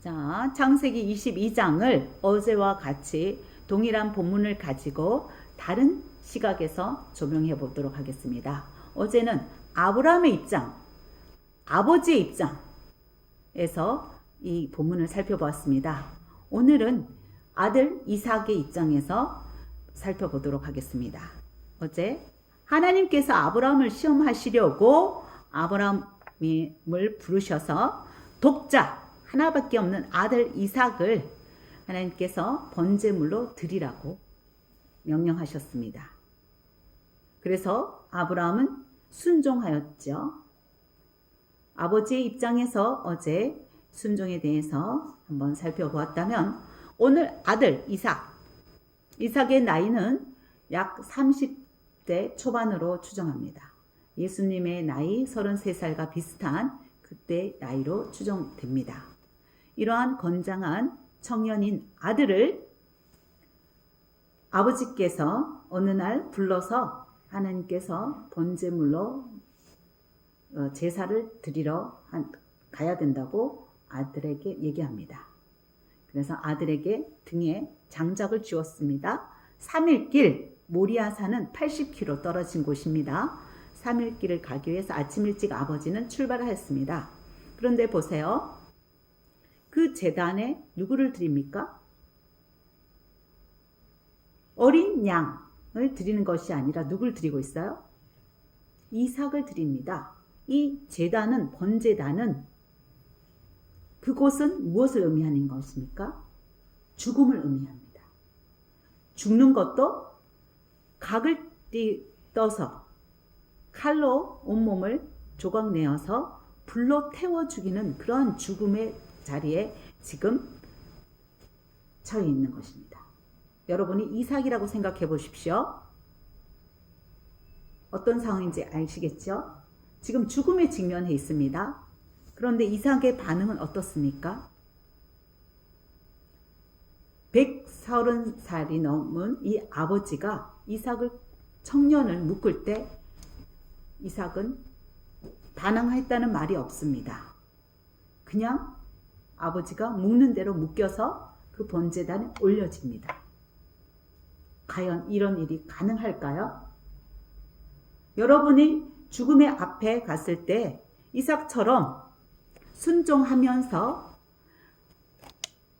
자, 창세기 22장을 어제와 같이 동일한 본문을 가지고 다른 시각에서 조명해 보도록 하겠습니다. 어제는 아브라함의 입장, 아버지의 입장에서 이 본문을 살펴보았습니다. 오늘은 아들 이삭의 입장에서 살펴보도록 하겠습니다. 어제 하나님께서 아브라함을 시험하시려고 아브라함을 부르셔서 독자 하나밖에 없는 아들 이삭을 하나님께서 번제물로 드리라고 명령하셨습니다. 그래서 아브라함은 순종하였죠. 아버지의 입장에서 어제 순종에 대해서 한번 살펴보았다면 오늘 아들 이삭 이삭의 나이는 약 30대 초반으로 추정합니다. 예수님의 나이 33살과 비슷한 그때 나이로 추정됩니다. 이러한 건장한 청년인 아들을 아버지께서 어느 날 불러서 하나님께서 번제물로 어, 제사를 드리러 가야 된다고 아들에게 얘기합니다. 그래서 아들에게 등에 장작을 쥐었습니다. 3일 길 모리아산은 80km 떨어진 곳입니다. 3일 길을 가기 위해서 아침 일찍 아버지는 출발하였습니다. 그런데 보세요. 그 재단에 누구를 드립니까? 어린 양을 드리는 것이 아니라 누굴 드리고 있어요? 이삭을 드립니다. 이 재단은 번제단은 그곳은 무엇을 의미하는 것입니까? 죽음을 의미합니다. 죽는 것도 각을 떠서 칼로 온몸을 조각 내어서 불로 태워 죽이는 그러한 죽음의 자리에 지금 처해 있는 것입니다. 여러분이 이삭이라고 생각해 보십시오. 어떤 상황인지 아시겠죠? 지금 죽음에 직면해 있습니다. 그런데 이삭의 반응은 어떻습니까? 130살이 넘은 이 아버지가 이삭을 청년을 묶을 때 이삭은 반항했다는 말이 없습니다. 그냥 아버지가 묶는 대로 묶여서 그 번제단에 올려집니다. 과연 이런 일이 가능할까요? 여러분이 죽음의 앞에 갔을 때 이삭처럼 순종하면서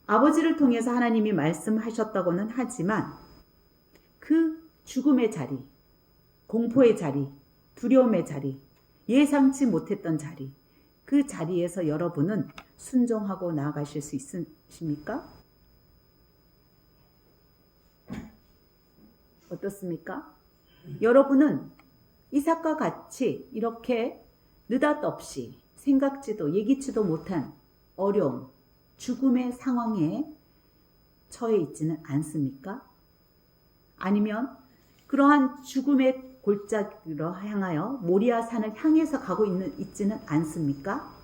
아버지를 통해서 하나님이 말씀하셨다고는 하지만 그 죽음의 자리, 공포의 자리, 두려움의 자리, 예상치 못했던 자리, 그 자리에서 여러분은 순종하고 나아가실 수 있으십니까? 어떻습니까? 여러분은 이삭과 같이 이렇게 느닷없이 생각지도 예기치도 못한 어려움, 죽음의 상황에 처해 있지는 않습니까? 아니면 그러한 죽음의 골짜기로 향하여 모리아 산을 향해서 가고 있는 있지는 않습니까?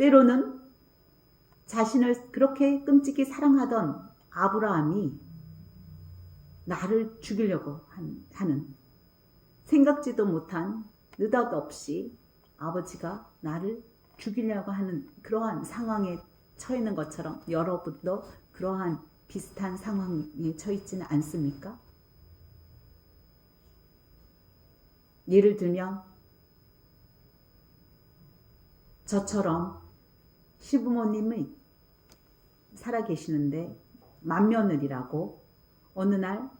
때로는 자신을 그렇게 끔찍히 사랑하던 아브라함이 나를 죽이려고 하는 생각지도 못한 느닷없이 아버지가 나를 죽이려고 하는 그러한 상황에 처해 있는 것처럼 여러분도 그러한 비슷한 상황에 처해 있지는 않습니까? 예를 들면 저처럼 시부모님이 살아계시는데 맏며느리라고 어느 날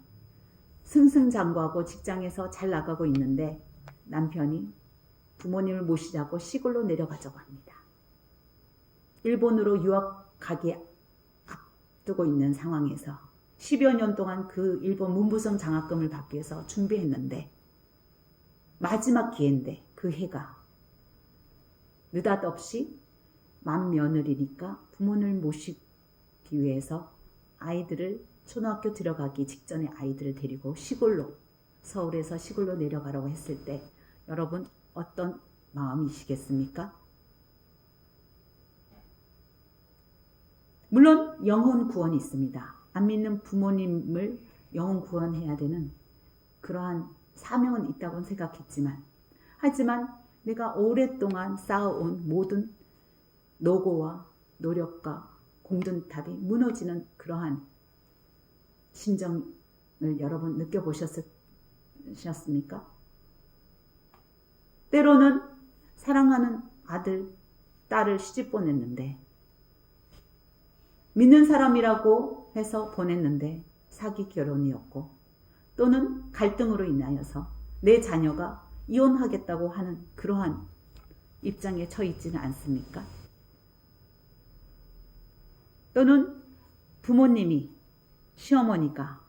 승승장구하고 직장에서 잘 나가고 있는데 남편이 부모님을 모시자고 시골로 내려가자고 합니다. 일본으로 유학 가기 앞두고 있는 상황에서 10여 년 동안 그 일본 문부성 장학금을 받기 위해서 준비했는데 마지막 기회인데 그 해가 느닷없이 만 며느리니까 부모를 모시기 위해서 아이들을 초등학교 들어가기 직전에 아이들을 데리고 시골로 서울에서 시골로 내려가라고 했을 때 여러분 어떤 마음이시겠습니까? 물론 영혼 구원이 있습니다. 안 믿는 부모님을 영혼 구원해야 되는 그러한 사명은 있다고 생각했지만 하지만 내가 오랫동안 쌓아온 모든 노고와 노력과 공든탑이 무너지는 그러한 심정을 여러분 느껴보셨습니까? 때로는 사랑하는 아들, 딸을 시집 보냈는데 믿는 사람이라고 해서 보냈는데 사기 결혼이었고 또는 갈등으로 인하여서 내 자녀가 이혼하겠다고 하는 그러한 입장에 처해 있지는 않습니까? 또는 부모님이 시어머니가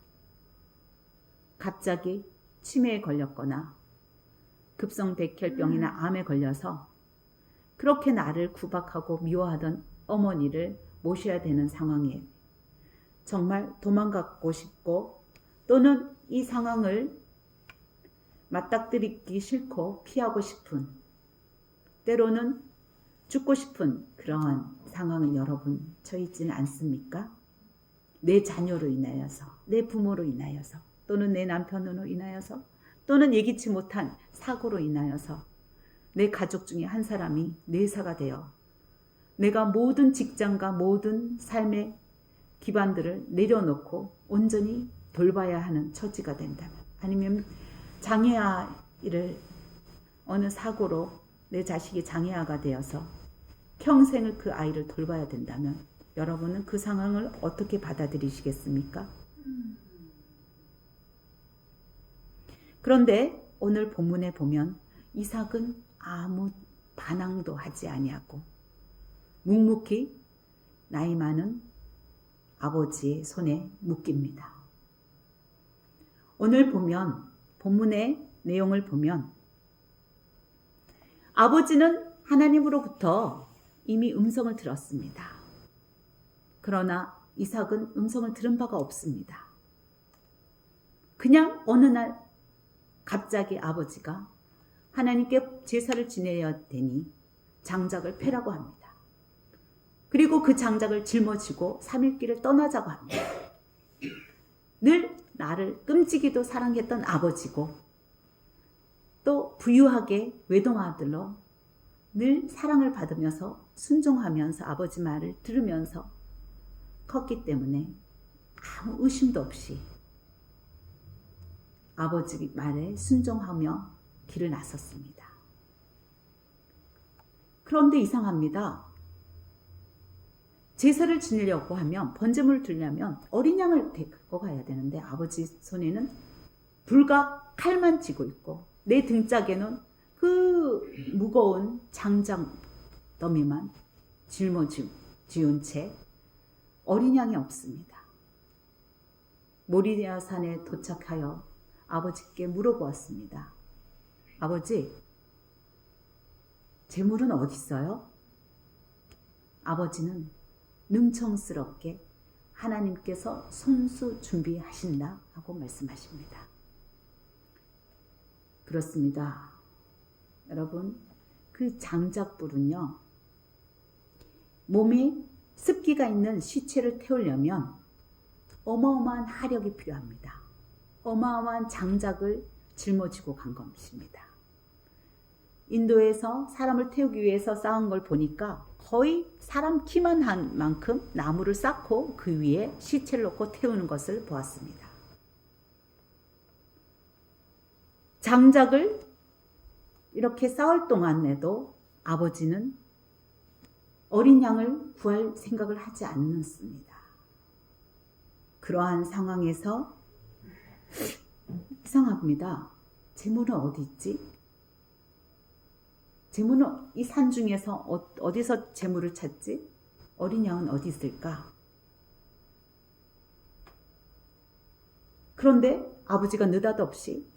갑자기 치매에 걸렸거나 급성 백혈병이나 암에 걸려서 그렇게 나를 구박하고 미워하던 어머니를 모셔야 되는 상황에 정말 도망가고 싶고 또는 이 상황을 맞닥뜨리기 싫고 피하고 싶은 때로는 죽고 싶은 그러한 상황을 여러분 처해있지는 않습니까? 내 자녀로 인하여서 내 부모로 인하여서 또는 내 남편으로 인하여서 또는 예기치 못한 사고로 인하여서 내 가족 중에 한 사람이 내사가 되어 내가 모든 직장과 모든 삶의 기반들을 내려놓고 온전히 돌봐야 하는 처지가 된다면 아니면 장애아를 어느 사고로 내 자식이 장애아가 되어서 평생을 그 아이를 돌봐야 된다면 여러분은 그 상황을 어떻게 받아들이시겠습니까? 그런데 오늘 본문에 보면 이삭은 아무 반항도 하지 아니하고 묵묵히 나이 많은 아버지의 손에 묶입니다. 오늘 보면 본문의 내용을 보면 아버지는 하나님으로부터 이미 음성을 들었습니다. 그러나 이삭은 음성을 들은 바가 없습니다. 그냥 어느 날 갑자기 아버지가 하나님께 제사를 지내야 되니 장작을 패라고 합니다. 그리고 그 장작을 짊어지고 3일 길을 떠나자고 합니다. 늘 나를 끔찍이도 사랑했던 아버지고 또 부유하게 외동아들로 늘 사랑을 받으면서 순종하면서 아버지 말을 들으면서 컸기 때문에 아무 의심도 없이 아버지 말에 순종하며 길을 나섰습니다. 그런데 이상합니다. 제사를 지내려고 하면 번제물을 들려면 어린 양을 데리고 가야 되는데 아버지 손에는 불과 칼만 쥐고 있고 내 등짝에는 그 무거운 장작 더미만 짊어지운 채 어린 양이 없습니다. 모리아 산에 도착하여 아버지께 물어보았습니다. 아버지, 재물은 어디 있어요? 아버지는 능청스럽게 하나님께서 손수 준비하신다 하고 말씀하십니다. 그렇습니다. 여러분, 그 장작불은요, 몸에 습기가 있는 시체를 태우려면 어마어마한 하력이 필요합니다. 어마어마한 장작을 짊어지고 간 것입니다. 인도에서 사람을 태우기 위해서 쌓은 걸 보니까 거의 사람 키만 한 만큼 나무를 쌓고 그 위에 시체를 놓고 태우는 것을 보았습니다. 장작을 이렇게 쌓을 동안에도 아버지는 어린 양을 구할 생각을 하지 않습니다. 그러한 상황에서 이상합니다. 재물은 어디 있지? 재물은 이 산 중에서 어, 디서 재물을 찾지? 어린 양은 어디 있을까? 그런데 아버지가 느닷없이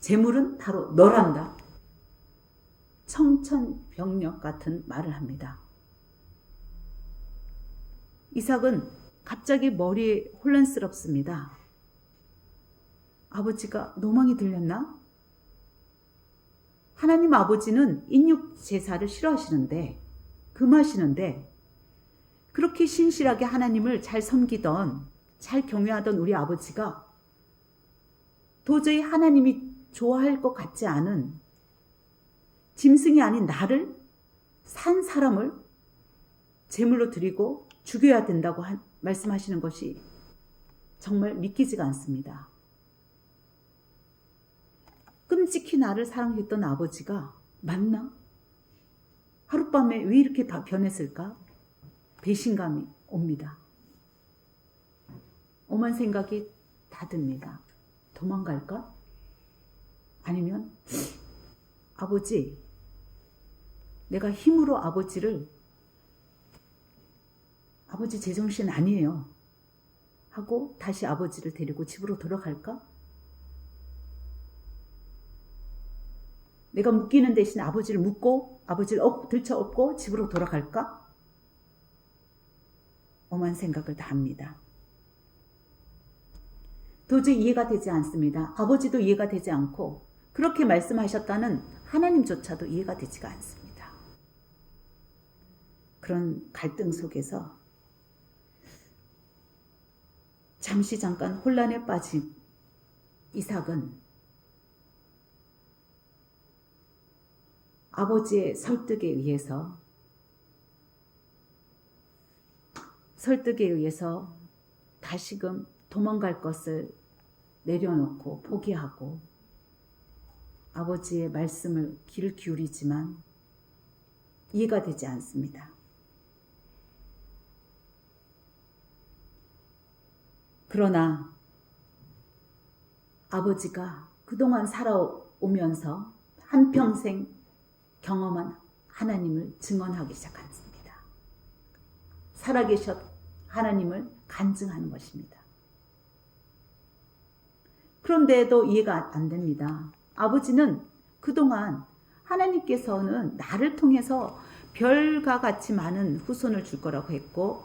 재물은 바로 너란다. 청천벽력 같은 말을 합니다. 이삭은 갑자기 머리에 혼란스럽습니다. 아버지가 노망이 들렸나? 하나님 아버지는 인육 제사를 싫어하시는데 금하시는데 그렇게 신실하게 하나님을 잘 섬기던 잘 경외하던 우리 아버지가 도저히 하나님이 좋아할 것 같지 않은 짐승이 아닌 나를 산 사람을 제물로 드리고 죽여야 된다고 하- 말씀하시는 것이 정말 믿기지가 않습니다. 끔찍히 나를 사랑했던 아버지가 맞나? 하룻밤에 왜 이렇게 다 변했을까? 배신감이 옵니다. 오만 생각이 다 듭니다. 도망갈까? 아니면 아버지, 내가 힘으로 아버지를 아버지 제정신 아니에요. 하고 다시 아버지를 데리고 집으로 돌아갈까? 내가 묶이는 대신 아버지를 묶고 아버지를 업, 들쳐 업고 집으로 돌아갈까? 엄한 생각을 다 합니다. 도저히 이해가 되지 않습니다. 아버지도 이해가 되지 않고 그렇게 말씀하셨다는 하나님조차도 이해가 되지가 않습니다. 그런 갈등 속에서 잠시 잠깐 혼란에 빠진 이삭은 아버지의 설득에 의해서 설득에 의해서 다시금 도망갈 것을 내려놓고 포기하고 아버지의 말씀을 귀를 기울이지만 이해가 되지 않습니다. 그러나 아버지가 그동안 살아오면서 한평생 경험한 하나님을 증언하기 시작했습니다. 살아계셨 하나님을 간증하는 것입니다. 그런데도 이해가 안 됩니다. 아버지는 그동안 하나님께서는 나를 통해서 별과 같이 많은 후손을 줄 거라고 했고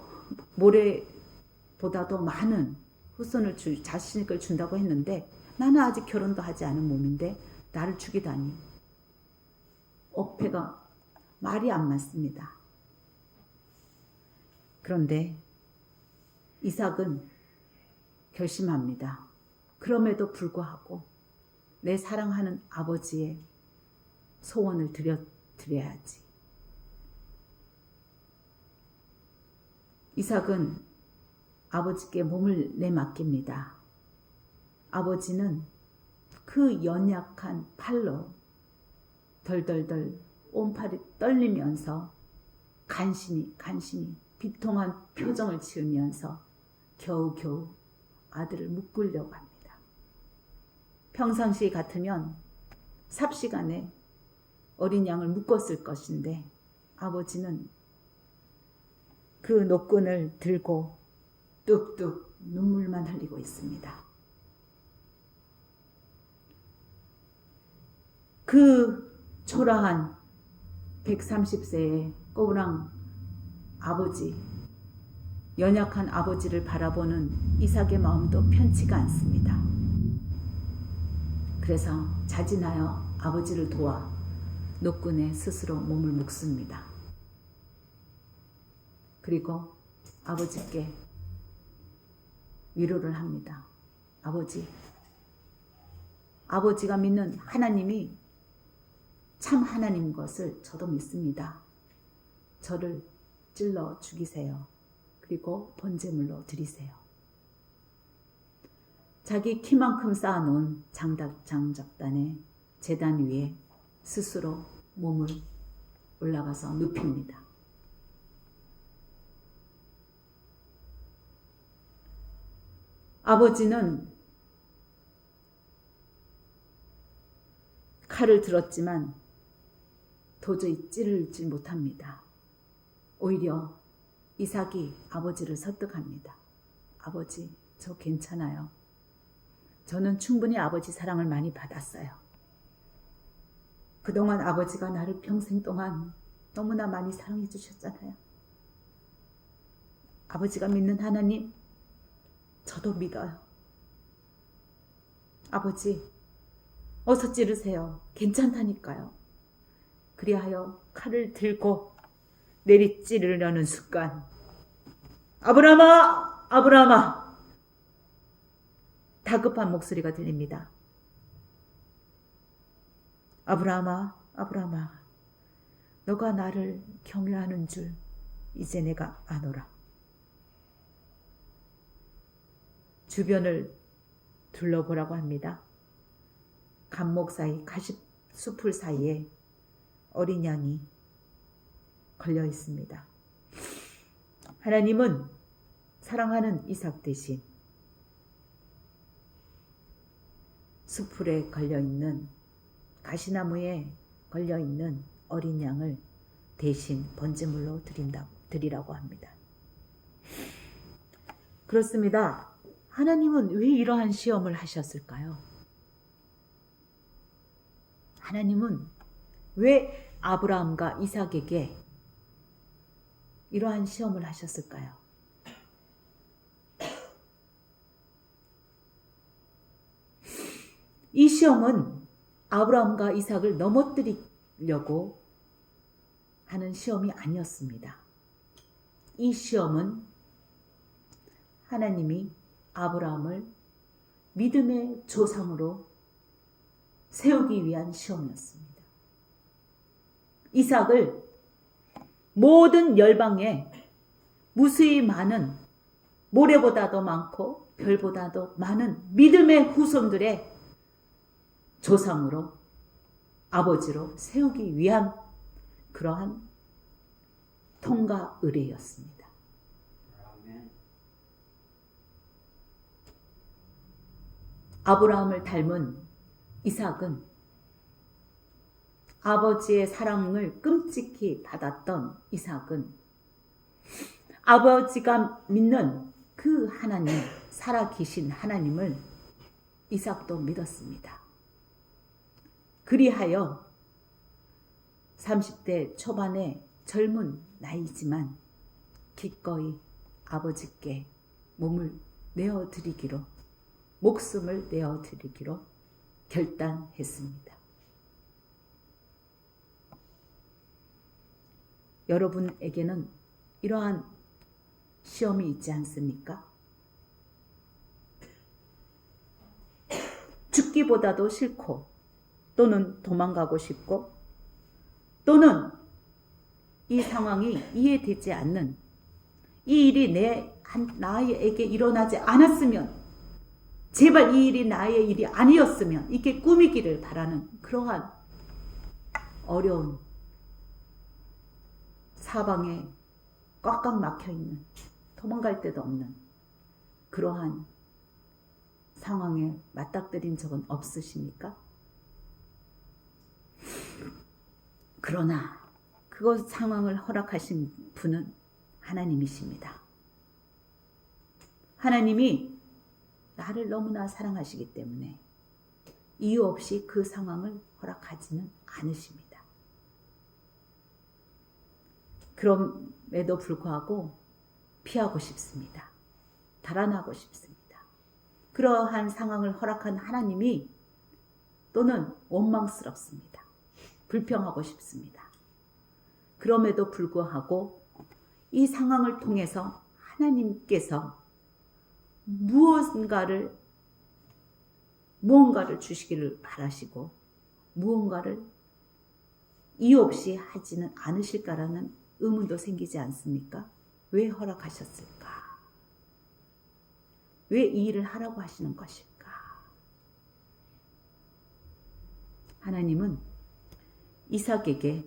모래보다도 많은 후손을 줄 자식을 준다고 했는데 나는 아직 결혼도 하지 않은 몸인데 나를 죽이다니 어폐가 말이 안 맞습니다. 그런데 이삭은 결심합니다. 그럼에도 불구하고 내 사랑하는 아버지의 소원을 드려 드려야지. 이삭은 아버지께 몸을 내맡깁니다. 아버지는 그 연약한 팔로 덜덜덜 온팔이 떨리면서 간신히 간신히 비통한 표정을 지으면서 겨우겨우 아들을 묶으려고 합니다. 평상시 같으면 삽시간에 어린 양을 묶었을 것인데 아버지는 그 노끈을 들고 뚝뚝 눈물만 흘리고 있습니다. 그 초라한 130세의 꼬부랑 아버지, 연약한 아버지를 바라보는 이삭의 마음도 편치가 않습니다. 그래서 자진하여 아버지를 도와 노끈에 스스로 몸을 묶습니다. 그리고 아버지께 위로를 합니다. 아버지, 아버지가 믿는 하나님이 참 하나님 것을 저도 믿습니다. 저를 찔러 죽이세요. 그리고 번제물로 드리세요. 자기 키만큼 쌓아놓은 장작, 장작단의 재단 위에 스스로 몸을 올라가서 눕힙니다. 아버지는 칼을 들었지만 도저히 찌르지 못합니다. 오히려 이삭이 아버지를 설득합니다. 아버지, 저 괜찮아요. 저는 충분히 아버지 사랑을 많이 받았어요. 그동안 아버지가 나를 평생 동안 너무나 많이 사랑해 주셨잖아요. 아버지가 믿는 하나님, 저도 믿어요. 아버지, 어서 찌르세요. 괜찮다니까요. 그리하여 칼을 들고 내리 찌르려는 순간, 아브라마! 아브라마! 다급한 목소리가 들립니다. 아브라마, 아브라마, 너가 나를 경외하는 줄 이제 내가 아노라. 주변을 둘러보라고 합니다. 감목 사이, 가시 숲풀 사이에 어린 양이 걸려 있습니다. 하나님은 사랑하는 이삭 대신 숲풀에 걸려 있는 가시나무에 걸려 있는 어린 양을 대신 번제물로 드린다 드리라고 합니다. 그렇습니다. 하나님은 왜 이러한 시험을 하셨을까요? 하나님은 왜 아브라함과 이삭에게 이러한 시험을 하셨을까요? 이 시험은 아브라함과 이삭을 넘어뜨리려고 하는 시험이 아니었습니다. 이 시험은 하나님이 아브라함을 믿음의 조상으로 세우기 위한 시험이었습니다. 이삭을 모든 열방에 무수히 많은 모래보다도 많고 별보다도 많은 믿음의 후손들의 조상으로 아버지로 세우기 위한 그러한 통과 의례였습니다. 아브라함을 닮은 이삭은 아버지의 사랑을 끔찍히 받았던 이삭은 아버지가 믿는 그 하나님, 살아 계신 하나님을 이삭도 믿었습니다. 그리하여 30대 초반의 젊은 나이지만 기꺼이 아버지께 몸을 내어드리기로, 목숨을 내어드리기로 결단했습니다. 여러분에게는 이러한 시험이 있지 않습니까? 죽기보다도 싫고 또는 도망가고 싶고 또는 이 상황이 이해되지 않는 이 일이 내 나에게 일어나지 않았으면 제발 이 일이 나의 일이 아니었으면 이게 꿈이기를 바라는 그러한 어려운 사방에 꽉꽉 막혀 있는 도망갈 데도 없는 그러한 상황에 맞닥뜨린 적은 없으십니까? 그러나 그것 상황을 허락하신 분은 하나님이십니다. 하나님이 나를 너무나 사랑하시기 때문에 이유 없이 그 상황을 허락하지는 않으십니다. 그럼에도 불구하고 피하고 싶습니다. 달아나고 싶습니다. 그러한 상황을 허락한 하나님이 또는 원망스럽습니다. 불평하고 싶습니다. 그럼에도 불구하고 이 상황을 통해서 하나님께서 무언가를 무언가를 주시기를 바라시고 무언가를 이유 없이 하지는 않으실까라는 의문도 생기지 않습니까? 왜 허락하셨을까? 왜 이 일을 하라고 하시는 것일까? 하나님은 이삭에게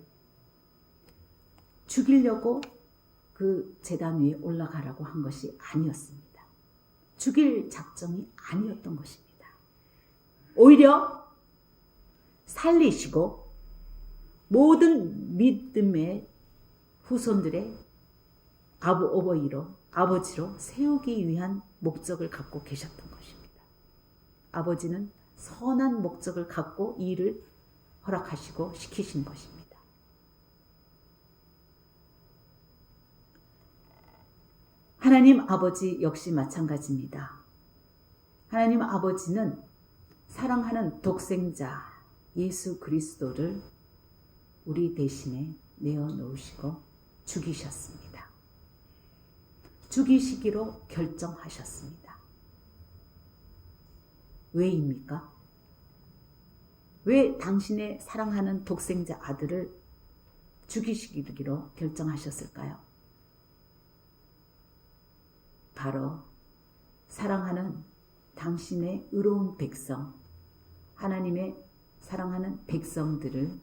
죽이려고 그 재단 위에 올라가라고 한 것이 아니었습니다. 죽일 작정이 아니었던 것입니다. 오히려 살리시고 모든 믿음의 후손들의 아버 어버이로 아버지로 세우기 위한 목적을 갖고 계셨던 것입니다. 아버지는 선한 목적을 갖고 이 일을 허락하시고 시키신 것입니다. 하나님 아버지 역시 마찬가지입니다. 하나님 아버지는 사랑하는 독생자 예수 그리스도를 우리 대신에 내어 놓으시고 죽이셨습니다. 죽이시기로 결정하셨습니다. 왜입니까? 왜 당신의 사랑하는 독생자 아들을 죽이시기로 결정하셨을까요? 바로 사랑하는 당신의 의로운 백성, 하나님의 사랑하는 백성들을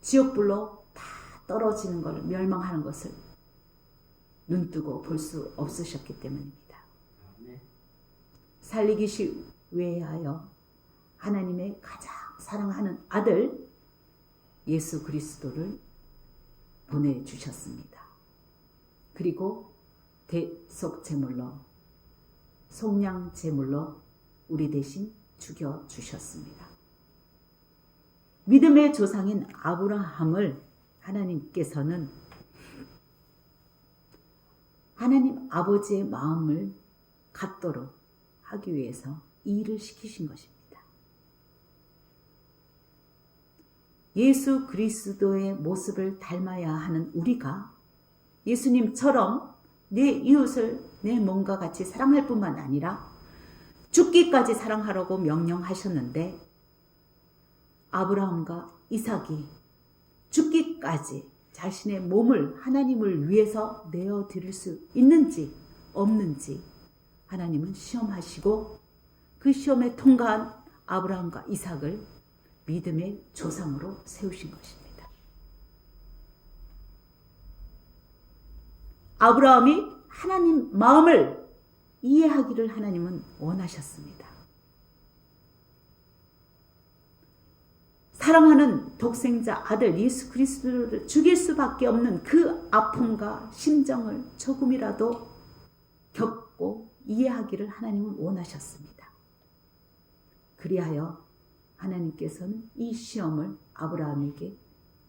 지옥불로 다 떨어지는 것을 멸망하는 것을 눈뜨고 볼 수 없으셨기 때문입니다. 살리기시 위하여 하나님의 가장 사랑하는 아들 예수 그리스도를 보내주셨습니다. 그리고 대속 제물로 속량 제물로 우리 대신 죽여 주셨습니다. 믿음의 조상인 아브라함을 하나님께서는 하나님 아버지의 마음을 갖도록 하기 위해서 이 일을 시키신 것입니다. 예수 그리스도의 모습을 닮아야 하는 우리가 예수님처럼 내 이웃을 내 몸과 같이 사랑할 뿐만 아니라 죽기까지 사랑하라고 명령하셨는데 아브라함과 이삭이 죽기까지 자신의 몸을 하나님을 위해서 내어 드릴 수 있는지 없는지 하나님은 시험하시고 그 시험에 통과한 아브라함과 이삭을 믿음의 조상으로 세우신 것입니다. 아브라함이 하나님 마음을 이해하기를 하나님은 원하셨습니다. 사랑하는 독생자 아들 예수 그리스도를 죽일 수밖에 없는 그 아픔과 심정을 조금이라도 겪고 이해하기를 하나님은 원하셨습니다. 그리하여 하나님께서는 이 시험을 아브라함에게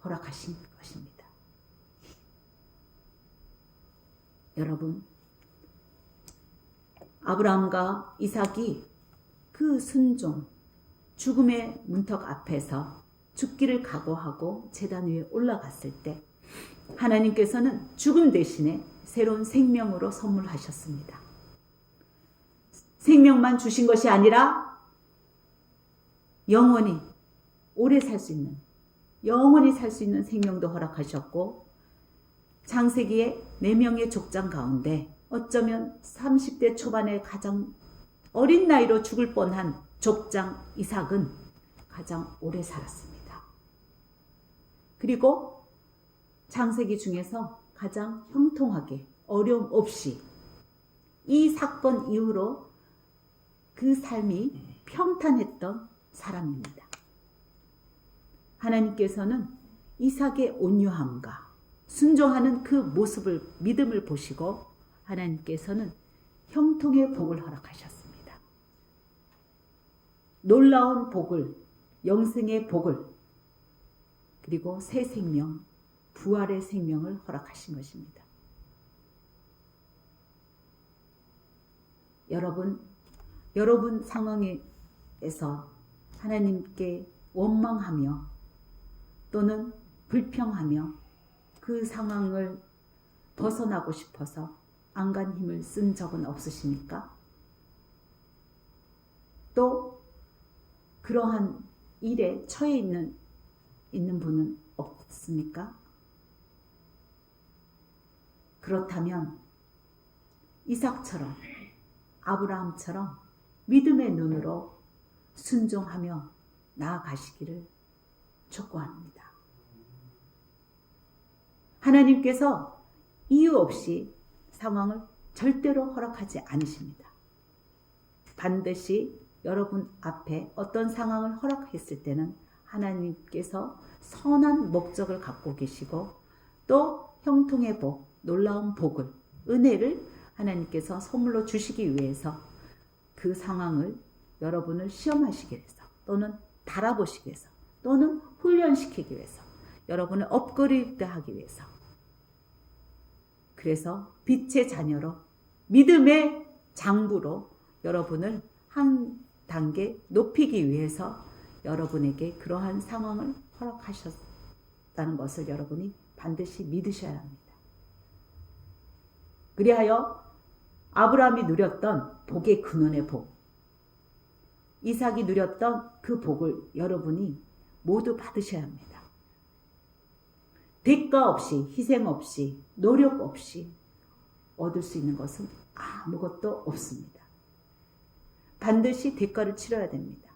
허락하신 것입니다. 여러분, 아브라함과 이삭이 그 순종, 죽음의 문턱 앞에서 죽기를 각오하고 재단 위에 올라갔을 때 하나님께서는 죽음 대신에 새로운 생명으로 선물하셨습니다. 생명만 주신 것이 아니라 영원히 오래 살 수 있는 영원히 살 수 있는 생명도 허락하셨고 창세기의 네 명의 족장 가운데 어쩌면 30대 초반의 가장 어린 나이로 죽을 뻔한 족장 이삭은 가장 오래 살았습니다. 그리고 창세기 중에서 가장 형통하게 어려움 없이 이 사건 이후로 그 삶이 평탄했던 사람입니다. 하나님께서는 이삭의 온유함과 순종하는 그 모습을 믿음을 보시고 하나님께서는 형통의 복을 허락하셨습니다. 놀라운 복을 영생의 복을 그리고 새 생명 부활의 생명을 허락하신 것입니다. 여러분 여러분 상황에서 하나님께 원망하며 또는 불평하며 그 상황을 벗어나고 싶어서 안간 힘을 쓴 적은 없으십니까? 또 그러한 일에 처해 있는 있는 분은 없습니까? 그렇다면 이삭처럼 아브라함처럼 믿음의 눈으로 순종하며 나아가시기를 촉구합니다. 하나님께서 이유 없이 상황을 절대로 허락하지 않으십니다. 반드시 여러분 앞에 어떤 상황을 허락했을 때는 하나님께서 선한 목적을 갖고 계시고 또 형통의 복, 놀라운 복을, 은혜를 하나님께서 선물로 주시기 위해서 그 상황을 여러분을 시험하시기 위해서 또는 달아보시기 위해서 또는 훈련시키기 위해서 여러분을 업그레이드 하기 위해서 그래서 빛의 자녀로 믿음의 장부로 여러분을 한 단계 높이기 위해서 여러분에게 그러한 상황을 허락하셨다는 것을 여러분이 반드시 믿으셔야 합니다. 그리하여 아브라함이 누렸던 복의 근원의 복, 이삭이 누렸던 그 복을 여러분이 모두 받으셔야 합니다. 대가 없이, 희생 없이, 노력 없이, 얻을 수 있는 것은 아무것도 없습니다. 반드시 대가를 치러야 됩니다.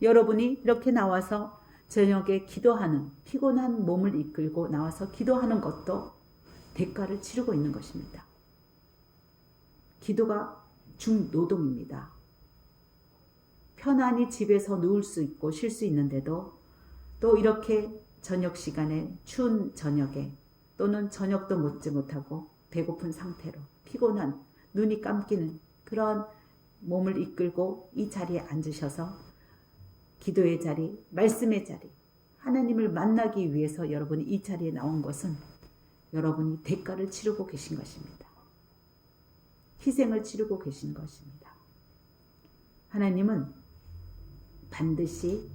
여러분이 이렇게 나와서 저녁에 기도하는 피곤한 몸을 이끌고 나와서 기도하는 것도 대가를 치르고 있는 것입니다. 기도가 중노동입니다. 편안히 집에서 누울 수 있고 쉴 수 있는데도 또 이렇게 저녁 시간에 추운 저녁에 또는 저녁도 먹지 못하고 배고픈 상태로 피곤한 눈이 감기는 그런 몸을 이끌고 이 자리에 앉으셔서 기도의 자리, 말씀의 자리, 하나님을 만나기 위해서 여러분이 이 자리에 나온 것은 여러분이 대가를 치르고 계신 것입니다. 희생을 치르고 계신 것입니다. 하나님은 반드시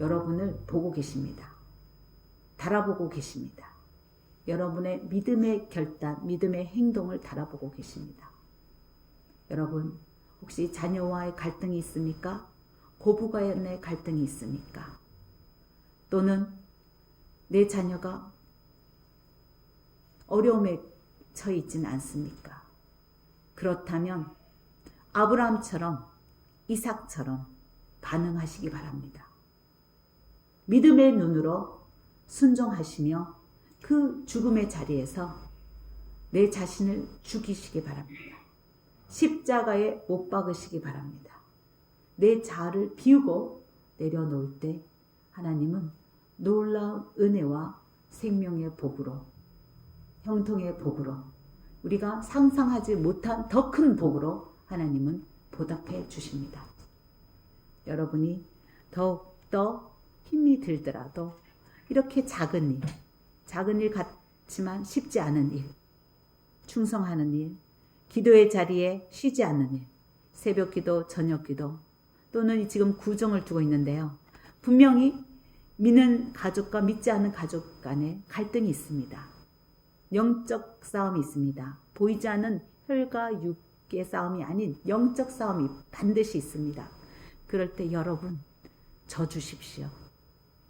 여러분을 보고 계십니다. 달아보고 계십니다. 여러분의 믿음의 결단, 믿음의 행동을 달아보고 계십니다. 여러분, 혹시 자녀와의 갈등이 있습니까? 고부간의 갈등이 있습니까? 또는 내 자녀가 어려움에 처해 있지는 않습니까? 그렇다면 아브라함처럼 이삭처럼 반응하시기 바랍니다. 믿음의 눈으로 순종하시며 그 죽음의 자리에서 내 자신을 죽이시기 바랍니다. 십자가에 못 박으시기 바랍니다. 내 자아를 비우고 내려놓을 때 하나님은 놀라운 은혜와 생명의 복으로 형통의 복으로 우리가 상상하지 못한 더 큰 복으로 하나님은 보답해 주십니다. 여러분이 더욱더 힘이 들더라도 이렇게 작은 일, 작은 일 같지만 쉽지 않은 일, 충성하는 일, 기도의 자리에 쉬지 않는 일, 새벽 기도, 저녁 기도, 또는 지금 구정을 두고 있는데요. 분명히 믿는 가족과 믿지 않는 가족 간에 갈등이 있습니다. 영적 싸움이 있습니다. 보이지 않는 혈과 육의 싸움이 아닌 영적 싸움이 반드시 있습니다. 그럴 때 여러분 져 주십시오.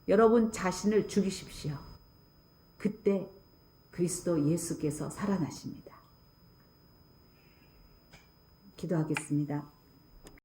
여러분 자신을 죽이십시오. 그때 그리스도 예수께서 살아나십니다. 기도하겠습니다.